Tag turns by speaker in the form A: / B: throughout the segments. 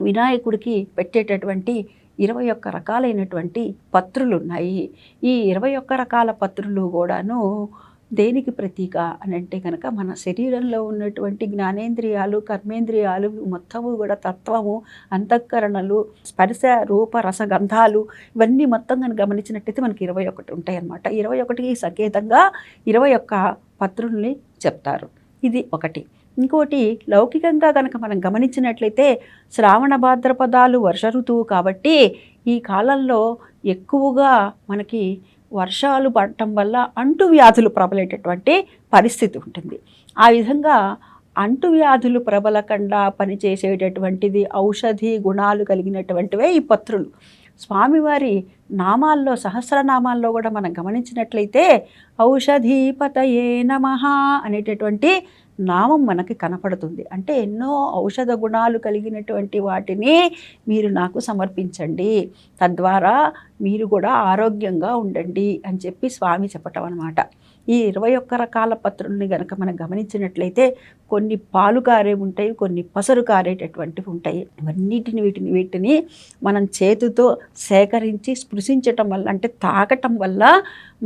A: వినాయకుడికి పెట్టేటటువంటి ఇరవై ఒక్క రకాలైనటువంటి పత్రులు ఉన్నాయి ఈ ఇరవై ఒక్క రకాల పత్రులు కూడాను దేనికి ప్రతీక అని అంటే కనుక మన శరీరంలో ఉన్నటువంటి జ్ఞానేంద్రియాలు కర్మేంద్రియాలు మొత్తము కూడా తత్వము అంతఃకరణలు స్పర్శ రూప రసగంధాలు ఇవన్నీ మొత్తం కనుక గమనించినట్టయితే మనకి ఇరవై ఒకటి ఉంటాయి అన్నమాట ఇరవై ఒకటికి సంకేతంగా ఇరవై ఒక్క పత్రుల్ని చెప్తారు. ఇది ఒకటి. ఇంకోటి లౌకికంగా కనుక మనం గమనించినట్లయితే శ్రావణ భాద్రపదాలు వర్ష ఋతువు కాబట్టి ఈ కాలంలో ఎక్కువగా మనకి వర్షాలు పడటం వల్ల అంటువ్యాధులు ప్రబలేటటువంటి పరిస్థితి ఉంటుంది. ఆ విధంగా అంటువ్యాధులు ప్రబలకుండా పనిచేసేటటువంటిది ఔషధి గుణాలు కలిగినటువంటివే ఈ పత్రులు. స్వామివారి నామాల్లో సహస్రనామాల్లో కూడా మనం గమనించినట్లయితే ఔషధీపతయే నమ అనేటటువంటి నామం మనకి కనపడుతుంది. అంటే ఎన్నో ఔషధ గుణాలు కలిగినటువంటి వాటిని మీరు నాకు సమర్పించండి. తద్వారా మీరు కూడా ఆరోగ్యంగా ఉండండి అని చెప్పి స్వామి చెప్పటం అనమాట ఈ ఇరవై ఒక్క రకాల పత్రుల్ని గనక మనం గమనించినట్లయితే కొన్ని పాలు కారే ఉంటాయి కొన్ని పసరు కారేటటువంటివి ఉంటాయి. ఇవన్నిటిని వీటిని వీటిని మనం చేతితో సేకరించి స్పృశించటం వల్ల అంటే తాకటం వల్ల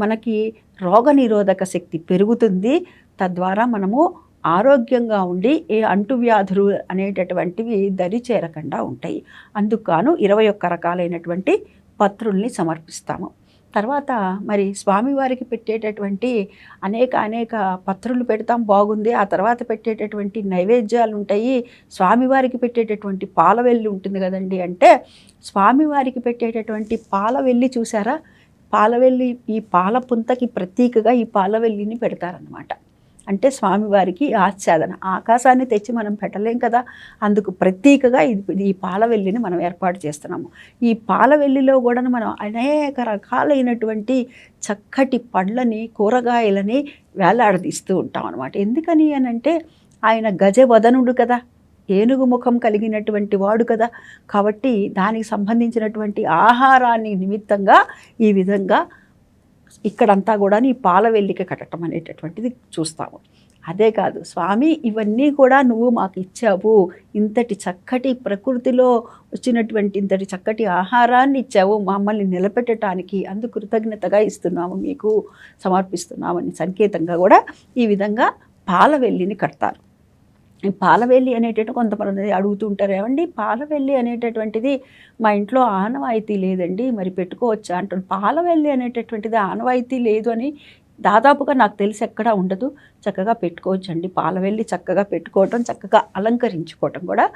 A: మనకి రోగనిరోధక శక్తి పెరుగుతుంది. తద్వారా మనము ఆరోగ్యంగా ఉండి ఏ అంటువ్యాధులు అనేటటువంటివి దరి చేరకుండా ఉంటాయి. అందుకు గాను ఇరవై ఒక్క రకాలైనటువంటి పత్రుల్ని సమర్పిస్తాము. తర్వాత మరి స్వామివారికి పెట్టేటటువంటి అనేక అనేక పత్రులు పెడతాం బాగుంది. ఆ తర్వాత పెట్టేటటువంటి నైవేద్యాలు ఉంటాయి. స్వామివారికి పెట్టేటటువంటి పాలవెల్లి ఉంటుంది కదండి అంటే స్వామివారికి పెట్టేటటువంటి పాలవెల్లి చూసారా? పాలవెల్లి ఈ పాల పుంతకి ప్రతీకగా ఈ పాలవెల్లిని పెడతారనమాట అంటే స్వామివారికి ఆచ్ఛాదన. ఆకాశాన్ని తెచ్చి మనం పెట్టలేం కదా. అందుకు ప్రత్యేకగా ఇది ఈ పాలవెల్లిని మనం ఏర్పాటు చేస్తున్నాము. ఈ పాలవెల్లిలో కూడా మనం అనేక రకాలైనటువంటి చక్కటి పండ్లని కూరగాయలని వేలాడదీస్తూ ఉంటాం అనమాట ఎందుకని అని అంటే ఆయన గజవదనుడు కదా. ఏనుగు ముఖం కలిగినటువంటి వాడు కదా. కాబట్టి దానికి సంబంధించినటువంటి ఆహారాన్ని నిమిత్తంగా ఈ విధంగా ఇక్కడంతా కూడా ఈ పాల వెల్లిక కట్టడం అనేటటువంటిది చూస్తాము. అదే కాదు స్వామి ఇవన్నీ కూడా నువ్వు మాకు ఇచ్చావు. ఇంతటి చక్కటి ప్రకృతిలో వచ్చినటువంటి ఇంతటి చక్కటి ఆహారాన్ని ఇచ్చావు. మమ్మల్ని నిలబెట్టడానికి అందుకు కృతజ్ఞతగా ఇస్తున్నాము మీకు సమర్పిస్తున్నామని సంకేతంగా కూడా ఈ విధంగా పాలవెల్లిని కడతారు. పాలవెల్లి అనేటటువంటి కొంతమంది అడుగుతూ ఉంటారు. ఏమండి? పాలవెల్లి అనేటటువంటిది మా ఇంట్లో ఆనవాయితీ లేదండి మరి పెట్టుకోవచ్చా అంటారు పాలవెల్లి అనేటటువంటిది ఆనవాయితీ లేదు అని దాదాపుగా నాకు తెలిసి ఎక్కడా ఉండదు. చక్కగా పెట్టుకోవచ్చండి. పాలవెల్లి చక్కగా పెట్టుకోవటం చక్కగా అలంకరించుకోవటం కూడా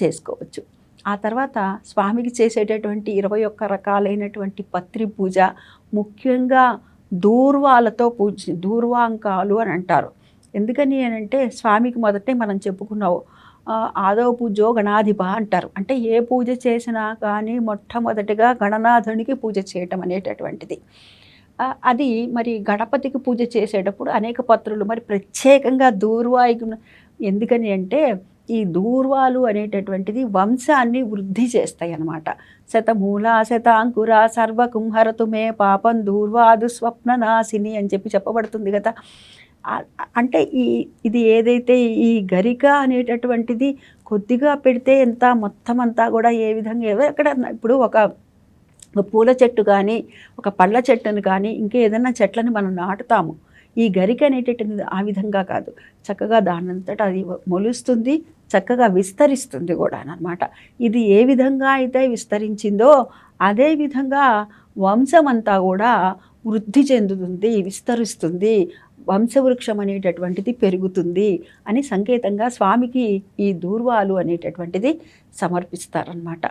A: చేసుకోవచ్చు. ఆ తర్వాత స్వామికి చేసేటటువంటి ఇరవై ఒక్క రకాలైనటువంటి పత్రి పూజ ముఖ్యంగా దూర్వాలతో పూజ దూర్వాంకాలు అని అంటారు. ఎందుకని అని అంటే స్వామికి మొదటే మనం చెప్పుకున్నావు ఆదవ పూజో గణాధిప అంటారు. అంటే ఏ పూజ చేసినా కానీ మొట్టమొదటిగా గణనాథునికి పూజ చేయటం అనేటటువంటిది. అది మరి గణపతికి పూజ చేసేటప్పుడు అనేక పత్రులు మరి ప్రత్యేకంగా దూర్వాయికి ఎందుకని అంటే ఈ దూర్వాలు అనేటటువంటిది వంశాన్ని వృద్ధి చేస్తాయి అన్నమాట. శతమూల శతాంకుర సర్వకుంహరతుమే పాపం దూర్వాదు స్వప్ననాశిని అని చెప్పి చెప్పబడుతుంది కదా. అంటే ఈ ఇది ఏదైతే ఈ గరిక అనేటటువంటిది కొద్దిగా పెడితే ఎంత మొత్తం అంతా కూడా ఏ విధంగా ఎక్కడ ఇప్పుడు ఒక ఒక పూల చెట్టు కానీ ఒక పళ్ళ చెట్టును కానీ ఇంకా ఏదైనా చెట్లను మనం నాటుతాము. ఈ గరిక అనేటటువంటిది ఆ విధంగా కాదు. చక్కగా దానంతటా అది మొలుస్తుంది చక్కగా విస్తరిస్తుంది కూడా అనమాట ఇది ఏ విధంగా అయితే విస్తరించిందో అదే విధంగా వంశమంతా కూడా వృద్ధి చెందుతుంది విస్తరిస్తుంది. వంశవృక్షం అనేటటువంటిది పెరుగుతుంది అని సంకేతంగా స్వామికి ఈ దూర్వాలు అనేటటువంటిది సమర్పిస్తారనమాట